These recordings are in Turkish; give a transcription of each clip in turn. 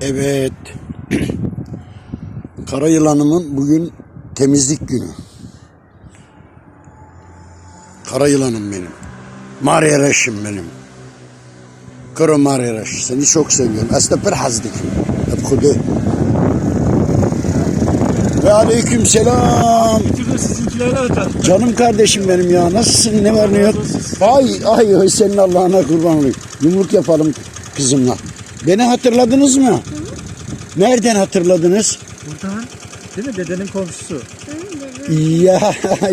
Evet. Kara yılanımın bugün temizlik günü. Kara yılanım benim. Maryareşim benim. Kara Maryareş. Seni çok seviyorum. Bir hazdik. Hep kudu. Ve aleyküm selam. Canım kardeşim benim ya. Nasılsın? Ne var ne yok? Ay ay ay senin Allah'ına kurban olayım. Yumruk yapalım kızımla. Beni hatırladınız mı? Nereden hatırladınız? Buradan değil mi dedenin komşusu? Ya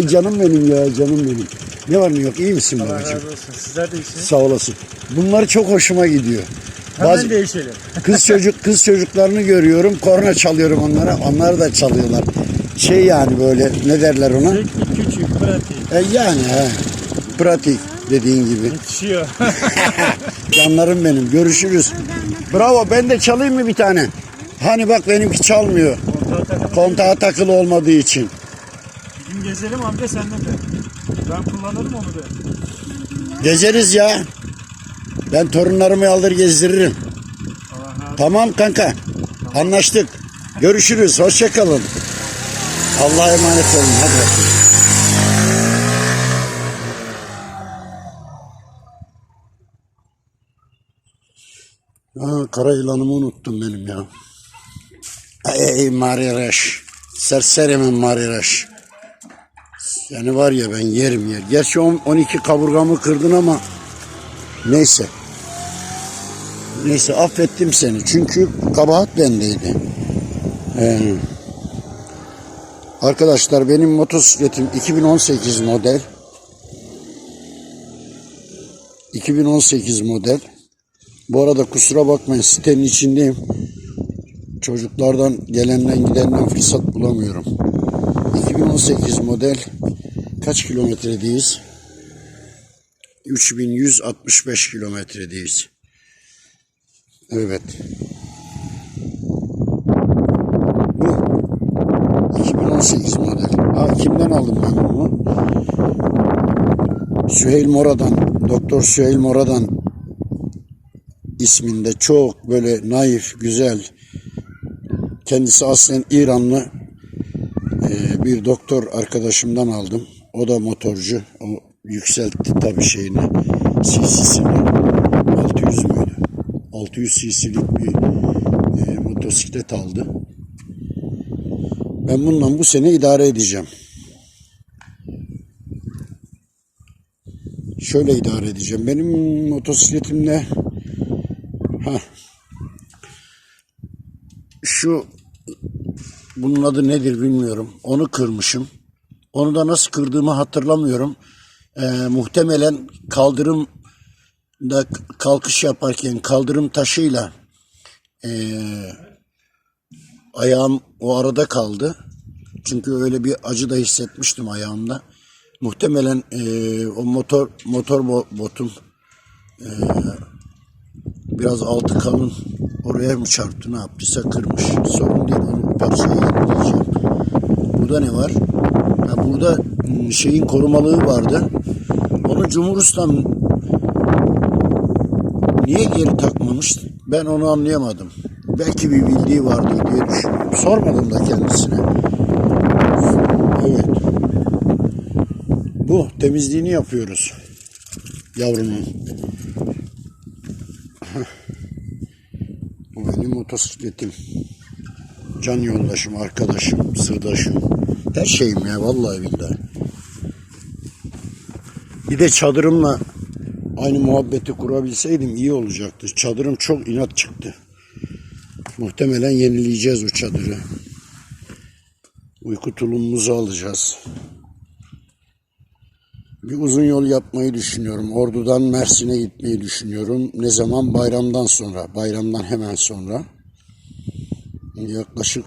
canım benim ya canım benim. Ne var ne yok iyi misin Allah babacığım? razı olsun. Sizler de iyisiniz. Sağ olasın. Bunlar çok hoşuma gidiyor. Hemen Bazı değişelim. kız çocuk kız çocuklarını görüyorum. Korna çalıyorum onlara. Onlar da çalıyorlar. Şey yani böyle ne derler ona? Teknik, küçük, pratik. E yani he. Pratik dediğin gibi. Yetişiyor. Canlarım benim. Görüşürüz. Bravo. Ben de çalayım mı bir tane? Hani bak benimki çalmıyor. Kontağı. Kontağa takılı olmadığı için. Bir gün gezelim amca senden de. Ben kullanırım onu da. Gezeriz ya. Ben torunlarımı alır gezdiririm. Tamam kanka. Anlaştık. Görüşürüz. Hoşça kalın. Allah'a emanet olun. Hadi bakayım. Aa, kara yılanımı unuttum benim ya. Ey Mariraş. Serserimin Mariraş. Yani var ya ben yerim yer. Gerçi on- 12 kaburgamı kırdın ama neyse. Neyse affettim seni. Çünkü kabahat bendeydi. Ee, arkadaşlar benim motosikletim 2018 model. 2018 model. Bu arada kusura bakmayın sitenin içindeyim. Çocuklardan gelenden gidenden fırsat bulamıyorum. 2018 model kaç kilometredeyiz? 3165 kilometredeyiz. Evet. Bu 2018 model. Ha kimden aldım ben bunu? Süheyl Mora'dan, Doktor Süheyl Mora'dan isminde çok böyle naif, güzel. Kendisi aslen İranlı e, bir doktor arkadaşımdan aldım. O da motorcu. O yükseltti tabii şeyini, cc'sini. 600 müydü? 600 cc'lik bir e, motosiklet aldı. Ben bundan bu sene idare edeceğim. Şöyle idare edeceğim. Benim motosikletimde ha şu bunun adı nedir bilmiyorum. Onu kırmışım. Onu da nasıl kırdığımı hatırlamıyorum. Ee, muhtemelen kaldırım da kalkış yaparken kaldırım taşıyla eee, ayağım o arada kaldı. Çünkü öyle bir acı da hissetmiştim ayağımda. Muhtemelen eee, o motor motor bo- botum eee, biraz altı kalın oraya mı çarptı ne yaptıysa kırmış. Sorun değil onu parçayı yenileyeceğim. Burada ne var? Ha, burada mm, şeyin korumalığı vardı. Onu Cumhur Ustam niye geri takmamış? Ben onu anlayamadım. Belki bir bildiği vardır diye düşünüyorum. Sormadım da kendisine. Evet. Bu temizliğini yapıyoruz. Yavrumun. Benim motosikletim. Can yoldaşım, arkadaşım, sırdaşım. Her şeyim ya vallahi billahi. Bir de çadırımla aynı muhabbeti kurabilseydim iyi olacaktı. Çadırım çok inat çıktı. Muhtemelen yenileyeceğiz o çadırı. Uyku tulumumuzu alacağız. Bir uzun yol yapmayı düşünüyorum. Ordu'dan Mersin'e gitmeyi düşünüyorum. Ne zaman? Bayramdan sonra. Bayramdan hemen sonra. Yaklaşık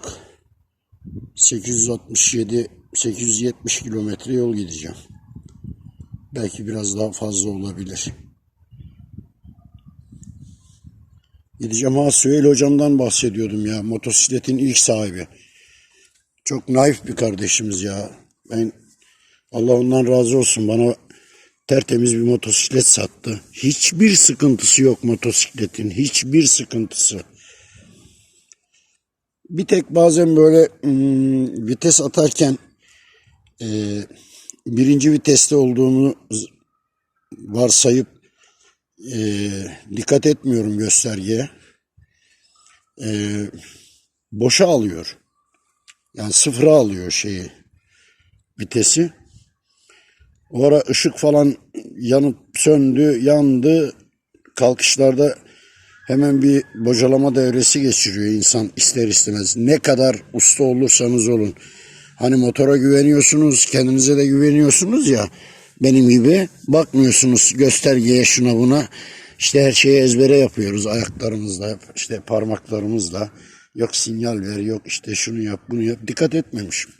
867 870 kilometre yol gideceğim. Belki biraz daha fazla olabilir. Gideceğim ha Süheyl hocamdan bahsediyordum ya. Motosikletin ilk sahibi. Çok naif bir kardeşimiz ya. Ben Allah ondan razı olsun bana tertemiz bir motosiklet sattı. Hiçbir sıkıntısı yok motosikletin. Hiçbir sıkıntısı. Bir tek bazen böyle hmm, vites atarken e, birinci viteste olduğunu varsayıp e, dikkat etmiyorum göstergeye. E, boşa alıyor. Yani sıfıra alıyor şeyi vitesi. O ışık falan yanıp söndü, yandı. Kalkışlarda hemen bir bocalama devresi geçiriyor insan ister istemez. Ne kadar usta olursanız olun. Hani motora güveniyorsunuz, kendinize de güveniyorsunuz ya. Benim gibi bakmıyorsunuz göstergeye şuna buna. İşte her şeyi ezbere yapıyoruz ayaklarımızla, işte parmaklarımızla. Yok sinyal ver, yok işte şunu yap, bunu yap. Dikkat etmemişim.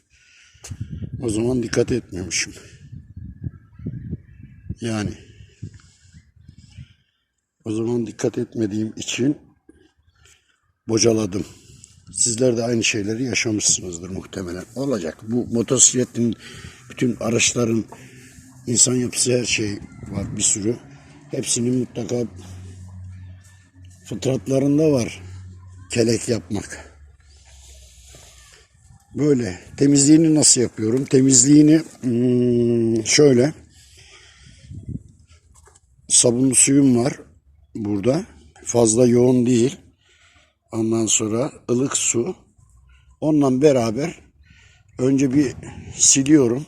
O zaman dikkat etmemişim. Yani o zaman dikkat etmediğim için bocaladım. Sizler de aynı şeyleri yaşamışsınızdır muhtemelen. Olacak. Bu motosikletin, bütün araçların insan yapısı her şey var bir sürü. Hepsinin mutlaka fıtratlarında var kelek yapmak. Böyle. Temizliğini nasıl yapıyorum? Temizliğini hmm, şöyle. Sabunlu suyum var burada. Fazla yoğun değil. Ondan sonra ılık su. Onunla beraber önce bir siliyorum.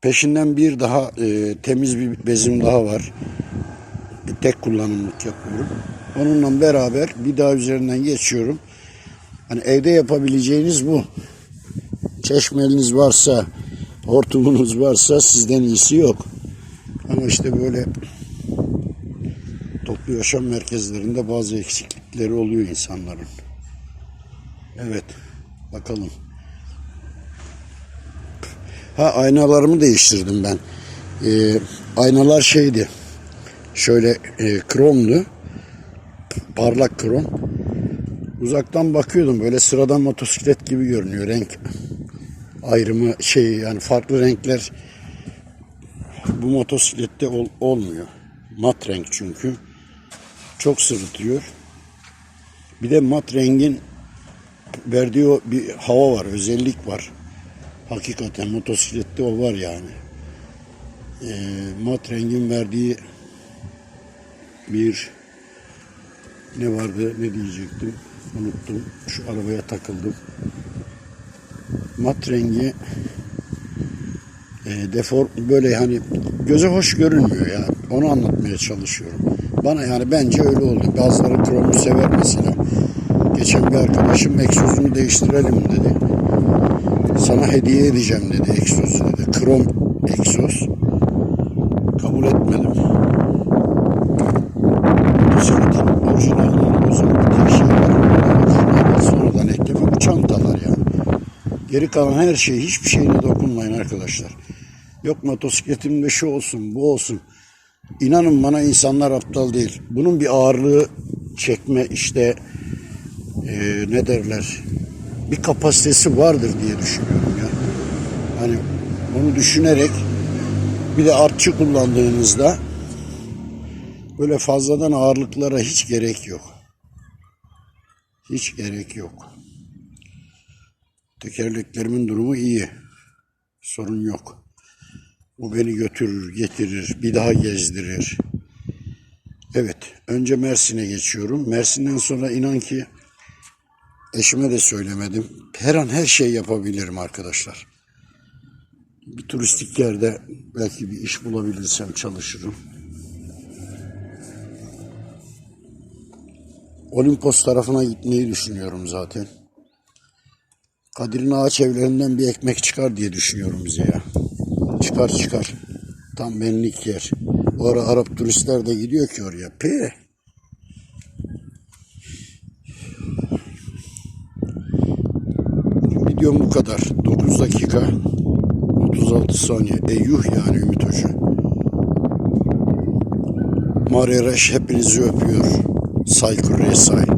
Peşinden bir daha e, temiz bir bezim daha var. Bir tek kullanımlık yapıyorum. Onunla beraber bir daha üzerinden geçiyorum. Hani evde yapabileceğiniz bu. Çeşmeniz varsa, hortumunuz varsa sizden iyisi yok. Ama işte böyle yaşam merkezlerinde bazı eksiklikleri oluyor insanların. Evet, bakalım. Ha aynalarımı değiştirdim ben. Ee, aynalar şeydi. Şöyle e, kromdu. Parlak krom. Uzaktan bakıyordum böyle sıradan motosiklet gibi görünüyor renk ayrımı şey yani farklı renkler bu motosiklette ol- olmuyor. Mat renk çünkü. Çok sırıtıyor. Bir de mat rengin verdiği o bir hava var, özellik var. Hakikaten motosiklette o var yani. Ee, mat rengin verdiği bir ne vardı ne diyecektim unuttum. Şu arabaya takıldım. Mat rengi e, defor böyle hani göze hoş görünmüyor ya. Onu anlatmaya çalışıyorum. Bana yani bence öyle oldu. Bazıları kromu sever mesela. Geçen bir arkadaşım egzozunu değiştirelim dedi. Sana hediye edeceğim dedi egzozu dedi. Krom egzoz. Kabul etmedim. Bisikletin orijinalliği o zaman bir şey var. Sonradan ekleme bu çantalar yani. Geri kalan her şey hiçbir şeyine dokunmayın arkadaşlar. Yok motosikletimde şu olsun bu olsun. İnanın bana insanlar aptal değil. Bunun bir ağırlığı çekme işte eee, ne derler bir kapasitesi vardır diye düşünüyorum ya. Hani onu düşünerek bir de artçı kullandığınızda böyle fazladan ağırlıklara hiç gerek yok. Hiç gerek yok. Tekerleklerimin durumu iyi. Sorun yok. Bu beni götürür, getirir, bir daha gezdirir. Evet, önce Mersin'e geçiyorum. Mersin'den sonra inan ki eşime de söylemedim. Her an her şey yapabilirim arkadaşlar. Bir turistik yerde belki bir iş bulabilirsem çalışırım. Olimpos tarafına gitmeyi düşünüyorum zaten. Kadir'in ağaç evlerinden bir ekmek çıkar diye düşünüyorum bize ya. Çıkar çıkar. Tam benlik yer. O ara Arap turistler de gidiyor ki oraya. Pe. Videom bu kadar. 9 dakika 36 saniye. E yuh yani Ümit Hoca. Mare Reş hepinizi öpüyor. Saygı Resay.